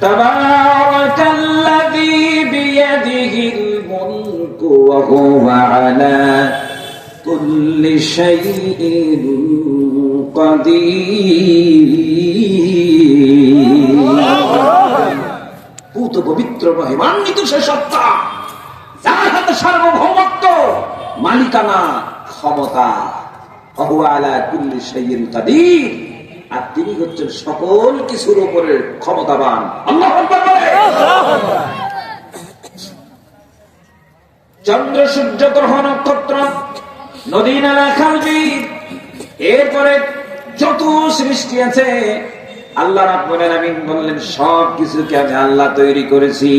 تبارك الذي بيده الملك وهو على كل شيء قدير পুত পবিত্র মহিমান্বিত সে সত্তা যার হাতে সার্বভৌমত্ব মালিকানা ক্ষমতা অহু আলা কুল্লি শাইইন কাদির আর তিনি হচ্ছেন সকল কিছুর উপরে ক্ষমতাবান। চন্দ্র, সূর্য, গ্রহ, নক্ষত্র, নদী, নালা, খালবি, এরপরে যত সৃষ্টি আছে, আল্লাহ রাব্বুল আলামিন বললেন, সব কিছুকে আমি আল্লাহ তৈরি করেছি।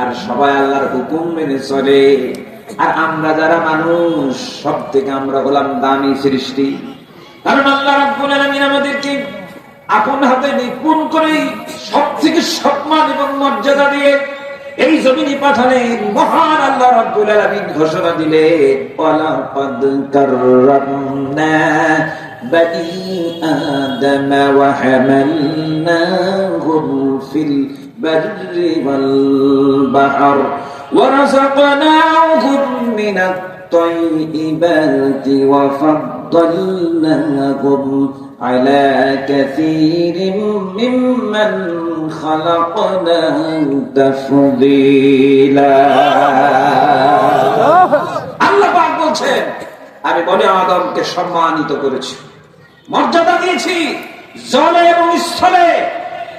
আর সবাই আল্লাহর হুকুম মেনে চলে। আর আমরা যারা মানুষ সব থেকে আমরা হলাম দামি সৃষ্টি। কারণ আল্লাহ রাব্বুল আলামিন আমাদেরকে আপন হাতে নিপুণ করে সব থেকে সম্মান এবং মর্যাদা দিয়ে এই জমিনে পাঠালেন মহান আল্লাহ রাব্বুল আলামিন ঘোষণা দিলেন ওয়ালাকাদ কাররামনা বানি আদম ওয়া হামালনাহুম ফিল বাররি ওয়াল বাহর ورزقناهم من الطيبات وفضلناهم على كثير ممن خلقنا تفضيلا আল্লাহ পাক বলছেন আমি বলে আদমকে সম্মানিত করেছি মর্যাদা দিয়েছি জলে এবং স্থলে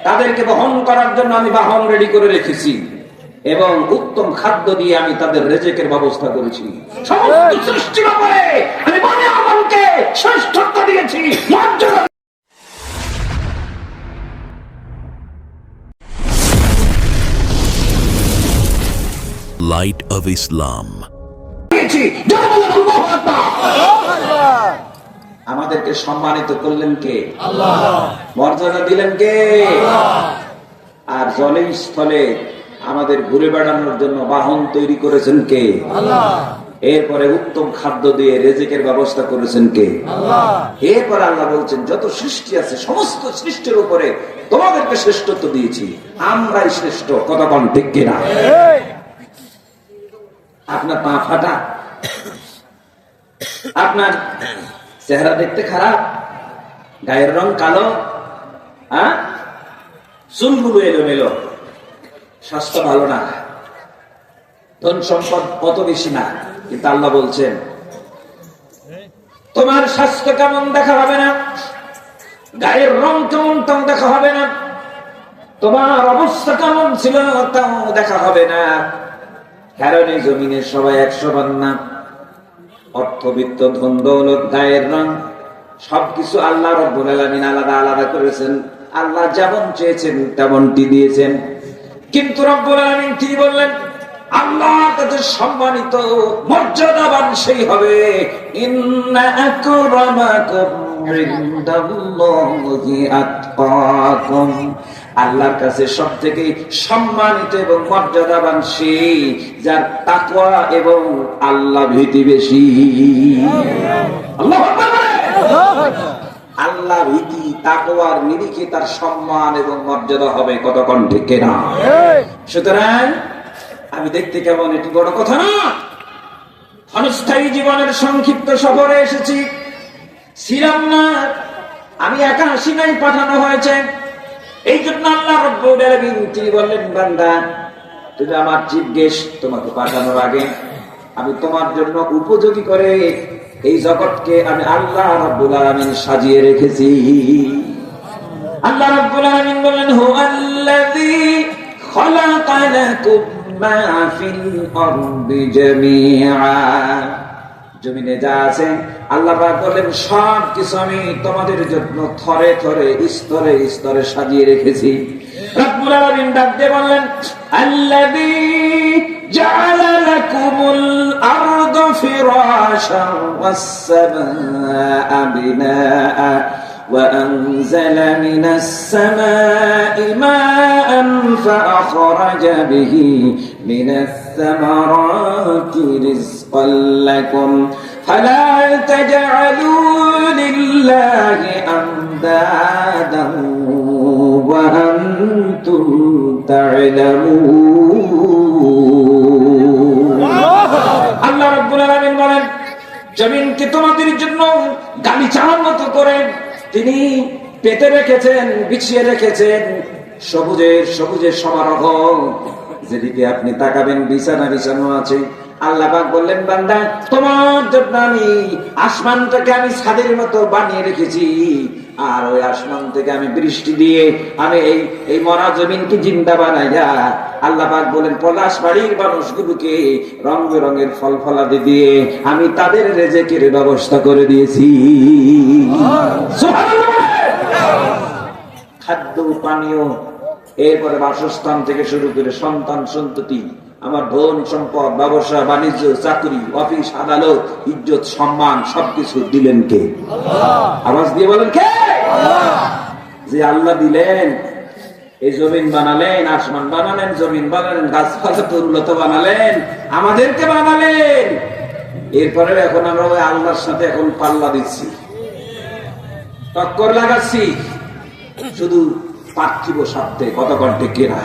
তাদেরকে বহন করার জন্য আমি বাহন রেডি করে রেখেছি এবং উত্তম খাদ্য দিয়ে আমি তাদের রেজেকের ব্যবস্থা করেছি সমস্ত সৃষ্টির উপরে আমি বলে আদমকে শ্রেষ্ঠত্ব দিয়েছি মর্যাদা বলেন আল্লাহু আকবার। আমাদেরকে সম্মানিত করলেন কে? মর্যাদা দিলেন কে? আর জলে স্থলে আমাদের ঘুরে বেড়ানোর জন্য বাহন তৈরি করেছেন কে? এরপরে উত্তম খাদ্য দিয়ে রেজেকের ব্যবস্থা করেছেন কে? এরপরে আল্লাহ বলছেন যত সৃষ্টি আছে সমস্ত সৃষ্টির উপরে তোমাদেরকে শ্রেষ্ঠত্ব দিয়েছি। আমরাই শ্রেষ্ঠ কতক্ষণ ঠিক কিনা? আপনার পা ফাটা। আপনার চেহারা দেখতে খারাপ। গায়ের রং কালো। হ্যাঁ চুলগুলো এলোমেলো। স্বাস্থ্য ভালো না। ধন সম্পদ কত বেশি না। কিন্তু আল্লাহ বলছেন, তোমার স্বাস্থ্য কেমন দেখা হবে না? গায়ের রং কেমন তাও দেখা হবে না? তোমার অবস্থা কেমন ছিল দেখা হবে না? এই জমিনে সবাই একশো না অর্থবিত্ত ধন দৌলত গায়ের রং, সবকিছু আল্লাহ রব্বুল আলামিন আলাদা আলাদা করেছেন। আল্লাহ যেমন চেয়েছেন, তেমনটি দিয়েছেন। কিন্তু রব্বুল আলামিন কি বললেন? আল্লাহ কাছে সম্মানিত মর্যাদাবান সেই হবে। আল্লাহর কাছে সব থেকে সম্মানিত এবং মর্যাদাবান সেই, যার তাকওয়া এবং আল্লাহ ভীতি বেশি। আল্লাহ ভীতি, তাকওয়ার নিরিখে তার সম্মান এবং মর্যাদা হবে কতক্ষণ ঠিক না সুতরাং আমি দেখতে কেমন এটি বড় কথা না। ক্ষণস্থায়ী জীবনের সংক্ষিপ্ত সফরে এসেছি। ছিলাম না। আমি একা আসি নাই, পাঠানো হয়েছে। এই জন্য আল্লাহ তিনি বললেন, বান্দা, তুমি আমার গেস্ট, তোমাকে পাঠানোর আগে আমি তোমার জন্য উপযোগী করে এই জগৎকে আমি আল্লাহ রব্বুল আলামিন সাজিয়ে রেখেছি। আল্লাহ রব্বুল আলামিন বললেন খালাকা লাকুম মা ফিল আরদি জামিআ। জমিনে যা আছে আল্লাহ পাক বলেন সব কিছু আমি তোমাদের জন্য থরে থরে, স্তরে স্তরে সাজিয়ে রেখেছি। রব্বুল আলামিন বললেন, আল্লাযী জাআলা লাকুমুল ফিরাশান ওয়াস সামাআ বিনাআ وأنزل من السماء ماء فأخرج به من الثمرات رزقا لكم فلا تجعلوا لله أندادا وأنتم تعلمون আল্লাহ রাব্বুল আলামিন বলেন জমিনকে তোমাদের জন্য গালিচার মতো করে তিনি পেতে রেখেছেন, বিছিয়ে রেখেছেন সবুজের সবুজের সমারোহ। যেদিকে আপনি তাকাবেন, বিছানা, বিছানো আছে। আল্লাহ পাক বললেন, বান্দা, তোমার জন্য আমি আসমানটাকে আমি ছাদের মতো বানিয়ে রেখেছি। আর ওই আসমান থেকে আমি বৃষ্টি দিয়ে আমি এই এই মরা জমিনকে জিন্দা বানাইয়া আল্লাহ পাক বলেন, পলাশ বাড়ির মানুষগুলোকে রং বেরঙের ফল ফলাদি দিয়ে আমি তাদের রেজেকের ব্যবস্থা করে দিয়েছি। খাদ্য পানীয়, এরপরে বাসস্থান থেকে শুরু করে সন্তান সন্ততি। আমার ধন সম্পদ ব্যবসা বাণিজ্য চাকরি অফিস আদালত ইজ্জত সম্মান সবকিছু দিলেন কে? আওয়াজ দিয়ে বলেন কে? যে আল্লাহ দিলেন এই জমিন বানালেন আসমান বানালেন জমিন বানালেন গাছপালা তরুলত বানালেন আমাদেরকে বানালেন। এরপরে এখন আমরা ওই আল্লাহর সাথে এখন পাল্লা দিচ্ছি। টক্কর লাগাচ্ছি। শুধু পার্থিব স্বার্থে কত কণ্ঠে কেনা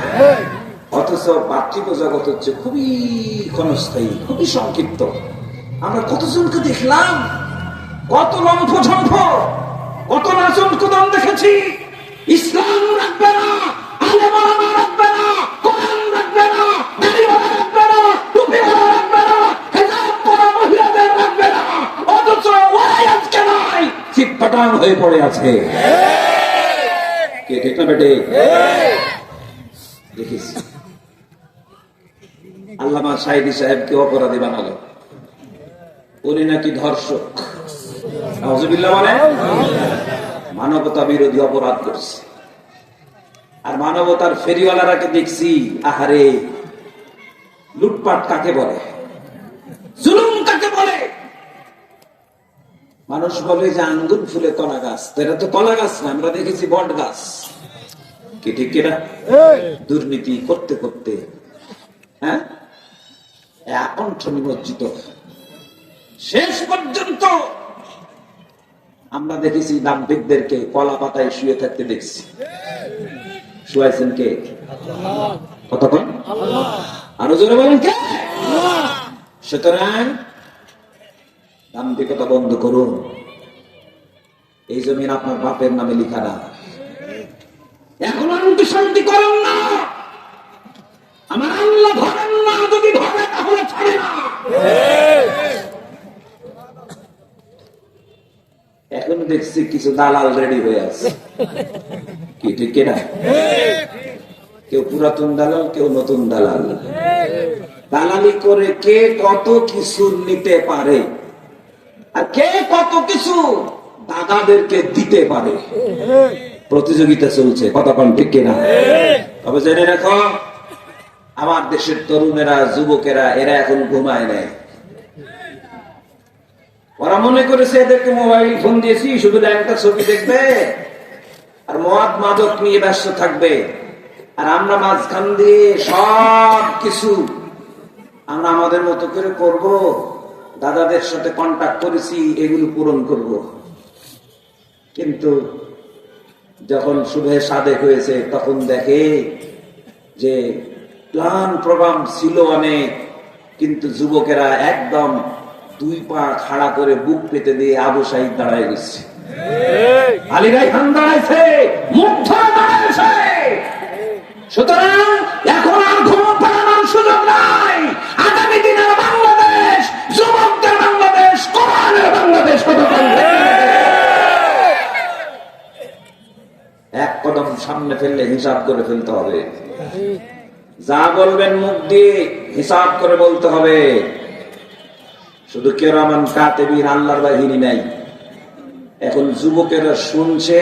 অথচ পার্থিব জগৎ হচ্ছে খুবই ক্ষণস্থায়ী খুবই সংক্ষিপ্ত। আমরা কতজনকে দেখলাম? কত লম্ফ ঝম্ফ কত নাচন কুদম দেখেছি? ইসলাম রাখবে না আলেমানা রাখবে না কোরআন রাখবে না দাড়িওয়ালা রাখবে না টুপিওয়ালা রাখবে না হেজাব পরা মহিলাদের রাখবে না অথচ ওরাই আজকে নাই চিৎপাটাং হয়ে পড়ে আছে। কে ঠিক না বেটে দেখিস। আল্লামা সাইদি সাহেবকে অপরাধী বানালো। উনি নাকি ধর্ষক। মানে? মানবতা বিরোধী অপরাধ করছে। আর মানবতার ফেরিওয়ালারাকে দেখছি আহারে লুটপাট কাকে বলে? জুলুম কাকে বলে? মানুষ বলে যে আঙ্গুর ফুলে কলা গাছ। এটা তো কলা গাছ না আমরা দেখেছি বট গাছ। কি ঠিক কিনা দুর্নীতি করতে করতে হ্যাঁ? আকণ্ঠ নিমজ্জিত শেষ পর্যন্ত আমরা দেখেছি দাম্পিকদেরকে কলা পাতায় শুয়ে থাকতে দেখছি। শুয়েছেন কে? কতক্ষণ? আরও জোরে বলেন কে? সুতরাং দাম্পিকতা বন্ধ করুন। এই জমিন আপনার বাপের নামে লিখা না। এখন শান্তি করুন না। আমার আল্লাহ ধরেন না, যদি ধরে তাহলে ছাড়ে না। এখন দেখছি কিছু দালাল রেডি হয়ে আছে। কি, ঠিক কিনা? কেউ পুরাতন দালাল, কেউ নতুন দালাল। দালালি করে কে কত কিছু নিতে পারে? আর কে কত কিছু দাদাদেরকে দিতে পারে? প্রতিযোগিতা চলছে কতক্ষণ ঠিক কিনা? তবে জেনে রাখো আমার দেশের তরুণেরা, যুবকেরা, এরা এখন ঘুমায় নেয় ওরা মনে করেছে এদেরকে মোবাইল ফোন দিয়েছি, শুধু একটা ছবি দেখবে, আর মদ মাদক নিয়ে ব্যস্ত থাকবে। আর আমরা মাঝখান দিয়ে সব কিছু আমরা আমাদের মতো করে করব, দাদাদের সাথে কন্ট্যাক্ট করেছি, এগুলো পূরণ করব। কিন্তু যখন শুভে সাদেক হয়েছে, তখন দেখে যে প্লান প্রোগ্রাম ছিল অনেক, কিন্তু যুবকেরা একদম দুই পা খাড়া করে বুক পেতে দিয়ে আবু সাহিদ দাঁড়ায় গেছে। সুতরাং এখন এক কদম সামনে ফেললে হিসাব করে ফেলতে হবে। যা বলবেন মুখ দিয়ে হিসাব করে বলতে হবে। শুধু কেরামান কাতেবির আল্লাহর বাহিনী নাই, এখন যুবকেরা শুনছে,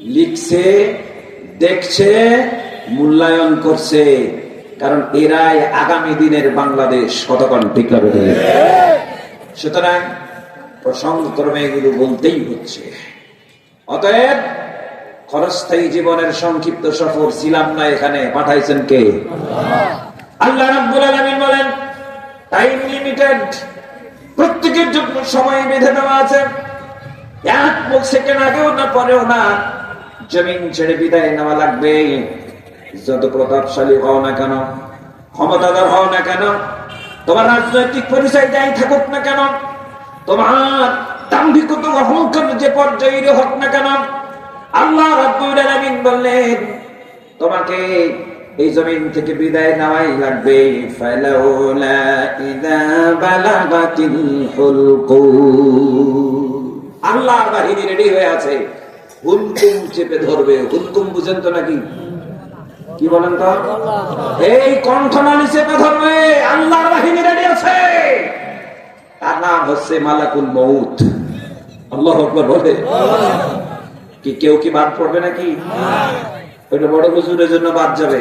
লিখছে, দেখছে, মূল্যায়ন করছে, কারণ এরাই আগামী দিনের বাংলাদেশ কতক্ষণ ঠিক সুতরাং প্রসঙ্গক্রমে এগুলো বলতেই হচ্ছে। অতএব ক্ষণস্থায়ী জীবনের সংক্ষিপ্ত সফর ছিলাম না এখানে। পাঠাইছেন কে? আল্লাহ রাব্বুল আলামিন বলেন টাইম লিমিটেড প্রত্যেকের জন্য সময় বেঁধে দেওয়া আছে। এক সেকেন্ড আগেও না, পরেও না। জমিন ছেড়ে বিদায় নেওয়া লাগবে। যত প্রতাপশালী হও না কেন, ক্ষমতাধর হও না কেন, তোমার রাজনৈতিক পরিচয় যাই থাকুক না কেন, তোমার দাম্ভিকতা অহংকার যে পর্যায়ে হোক না কেন আল্লাহ রাব্বুল আলামিন বললেন, তোমাকে এই জমিন থেকে বিদায় নেওয়াই লাগবে। ফালাউলা ইদা বালাগাতিল হুলকুম আল্লাহর বাহিনী রেডি হয়ে আছে। হুলকুম চেপে ধরবে। হুলকুম বুঝেন তো নাকি? কি বলেন তো? এই কণ্ঠনালী চেপে ধরবে। আল্লাহর বাহিনী রেডি আছে। তার নাম হচ্ছে মালাকুল মৌত আল্লাহ আকবর বলে। কি কেউ কি বাদ পড়বে নাকি? ওইটা বড় হুজুরের জন্য বাদ যাবে।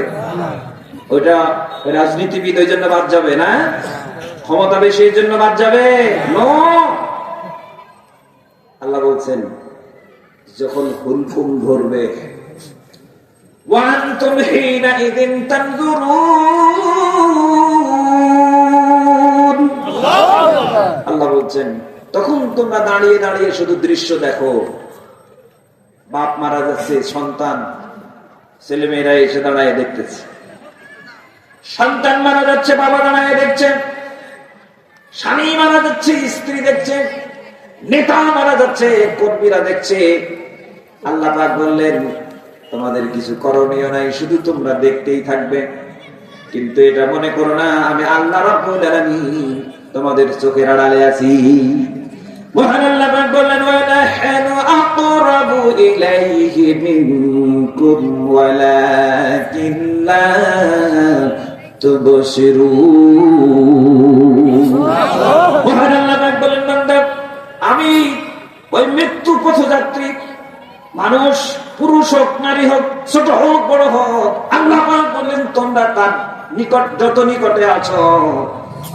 ওইটা রাজনীতিবিদ ওই জন্য বাদ যাবে না? ক্ষমতা বেশি এই জন্য বাদ যাবে? আল্লাহ বলছেন যখন হুলফুম ধরবে আল্লাহ বলছেন তখন তোমরা দাঁড়িয়ে দাঁড়িয়ে শুধু দৃশ্য দেখো। বাপ মারা যাচ্ছে, সন্তান ছেলে মেয়েরা এসে দাঁড়ায় দেখতেছে। সন্তান মারা যাচ্ছে, বাবা দাঁড়ায় দেখছে। স্বামী মারা যাচ্ছে, স্ত্রী দেখছে। নেতা মারা যাচ্ছে, কর্মীরা দেখছে। আল্লাহ বললেন, তোমাদের কিছু করণীয় নাই, শুধু তোমরা দেখতেই থাকবে। কিন্তু এটা মনে করো না, আমি আল্লাহ আলামিন তোমাদের চোখের আড়ালে আছি। আল্লাহ পাক বললেন মহান আল্লাহ পাক বললেন বান্দা, আমি ওই মৃত্যু পথযাত্রী, মানুষ, পুরুষ হোক, নারী হোক, ছোট হোক, বড় হোক, আল্লাহ বললেন তোমরা তার নিকট, যত নিকটে আছো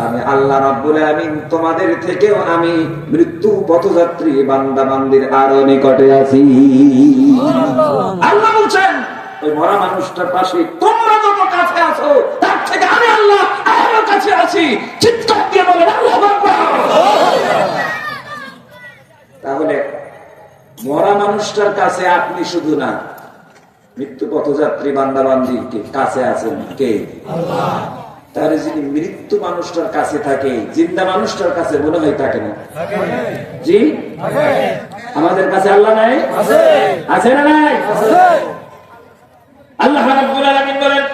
আমি আল্লাহ রাব্বুল আমিন তোমাদের থেকেও আমি মৃত্যু পথযাত্রী বান্দা বান্দির আরও নিকটে আছি। আল্লাহ বলছেন, ওই মরা মানুষটার পাশে তোমরা যত কাছে আছো, তার থেকে আমি আল্লাহ আরও কাছে আছি। চিৎকার দিয়ে বলেন, আল্লাহ তাহলে মরা মানুষটার কাছে আপনি শুধু না, মৃত্যু পথযাত্রী বান্দা বান্দি কাছে আছেন? কে? তাহলে যিনি মৃত্যু মানুষটার কাছে থাকে জিন্দা মানুষটার কাছে মনে হয় থাকে না জি আমাদের কাছে আল্লাহ নাই আছে না নাই আল্লাহ রাব্বুল আলামিন বলেন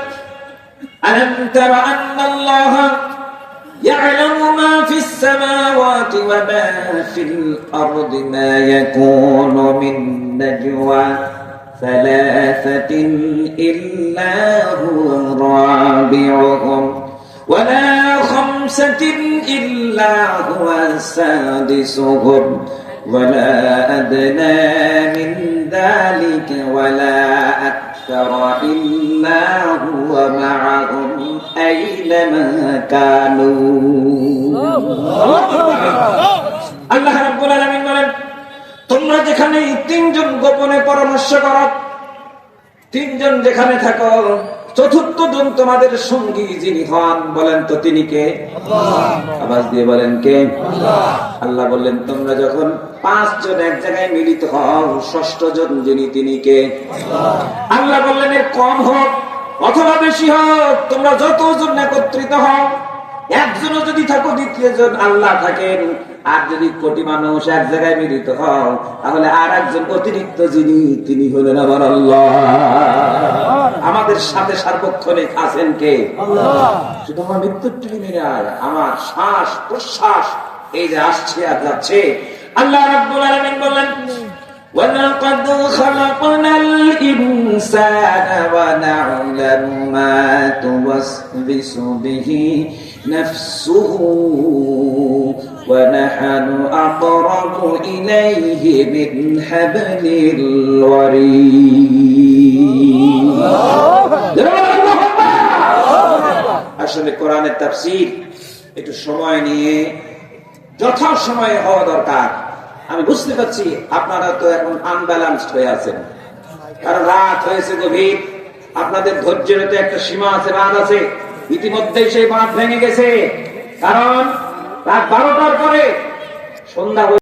আলাম তারা আন্নাল্লাহা يعلم ما في السماوات وما في الأرض ما يكون من نجوى ثلاثة إلا هو رابعهم ولا خمسة إلا هو سادسهم ولا أدنى من ذلك ولا أكثر إلا هو معهم أينما كانوا আল্লাহ রাব্বুল আলামিন বলেন তোমরা যেখানে এই তিনজন গোপনে পরামর্শ করো তিনজন যেখানে থাকো চতুর্থ জন তোমাদের সঙ্গী যিনি হন বলেন তো তিনি কে? আওয়াজ দিয়ে বলেন কে? আল্লাহ। বললেন তোমরা যখন পাঁচজন এক জায়গায় মিলিত হও ষষ্ঠ জন যিনি তিনি কে? আল্লাহ। বললেন এর কম হোক অথবা বেশি হোক তোমরা যতজন একত্রিত হও একজনও যদি থাকো দ্বিতীয় জন আল্লাহ থাকেন। আর যদি কোটি মানুষ এক জায়গায় মিলিত হও তাহলে আর একজন অতিরিক্ত যিনি তিনি হলেন আমার আল্লাহ। আমাদের সাথে সার্বক্ষণিক আছেন কে শুধু আমার মৃত্যুর টিভি আমার শ্বাস প্রশ্বাস এই যে আসছে আর যাচ্ছে আল্লাহ রাব্বুল আলামিন বললেন ولقد خلقنا الإنسان ونعلم ما توسوس به نفسه ونحن أقرب إليه من حبل الوريد আসলে কোরআনের তাফসীর একটু সময় নিয়ে যথা সময়ে হওয়া দরকার। আমি বুঝতে পারছি আপনারা তো এখন আনব্যালেন্সড হয়ে আছেন। কারণ রাত হয়েছে গভীর, আপনাদের ধৈর্যের তো একটা সীমা আছে রাত আছে। ইতিমধ্যেই সেই বাঁধ ভেঙে গেছে। কারণ রাত বারোটার পরে সন্ধ্যা